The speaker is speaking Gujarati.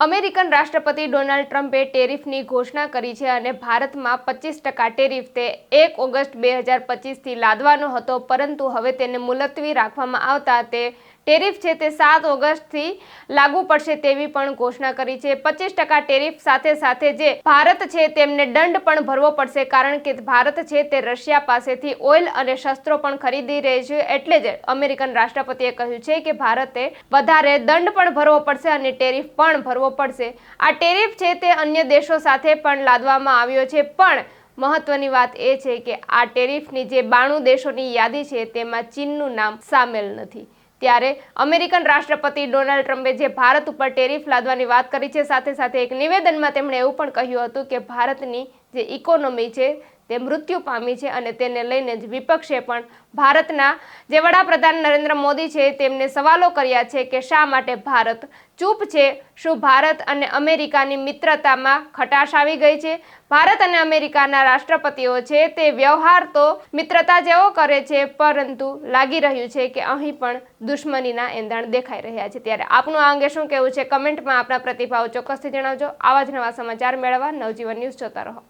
અમેરિકન રાષ્ટ્રપતિ ડોનાલ્ડ ટ્રમ્પે ટેરિફની ઘોષણા કરી છે અને ભારતમાં પચીસ ટકા ટેરિફ તે એક ઓગસ્ટ બે હજાર પચીસથી લાદવાનો હતો, પરંતુ હવે તેને મુલતવી રાખવામાં આવતા તે ટેરિફ છે તે સાત ઓગસ્ટથી લાગુ પડશે તેવી પણ ઘોષણા કરી છે. પચીસ ટકા ટેરિફ સાથે સાથે જે ભારત છે તેમને દંડ પણ ભરવો પડશે કારણ કે ભારત છે તે રશિયા પાસેથી ઓઇલ અને શસ્ત્રો પણ ખરીદી રહી છે એટલે જ અમેરિકન રાષ્ટ્રપતિએ કહ્યું છે કે ભારતે વધારે દંડ પણ ભરવો પડશે અને ટેરિફ પણ ભરવો પડશે. આ ટેરિફ છે તે અન્ય દેશો સાથે પણ લાદવામાં આવ્યો છે. પણ મહત્વની વાત એ છે કે આ ટેરિફની જે બાણું દેશોની યાદી છે તેમાં ચીનનું નામ સામેલ નથી. ત્યારે અમેરિકન રાષ્ટ્રપતિ ડોનાલ્ડ ટ્રમ્પે જે ભારત ઉપર ટેરિફ લાદવાની વાત કરી છે, સાથે સાથે એક નિવેદનમાં તેમણે એવું પણ કહ્યું હતું કે ભારતની જે ઇકોનોમી છે, તે મૃત્યુ પામી છે અને તેને લઈને જ વિપક્ષે પણ ભારતના જે વડાપ્રધાન નરેન્દ્ર મોદી છે, તેમને સવાલો કર્યા છે કે શા માટે ભારત ચૂપ છે? શું ભારત અને અમેરિકાની મિત્રતામાં ખટાશ આવી ગઈ છે? ભારત અને અમેરિકાના રાષ્ટ્રપતિઓ છે, તે વ્યવહાર તો મિત્રતા જેવો કરે છે, પરંતુ લાગી રહ્યું છે કે અહીં પણ દુશ્મનીના એંધાણ દેખાઈ રહ્યા છે. ત્યારે આપનું આ અંગે શું કહેવું છે? કમેન્ટમાં આપના પ્રતિભાવ ચોક્કસથી જણાવજો. આવા જ નવા સમાચાર મેળવવા નવજીવન ન્યૂઝ જોતા રહો.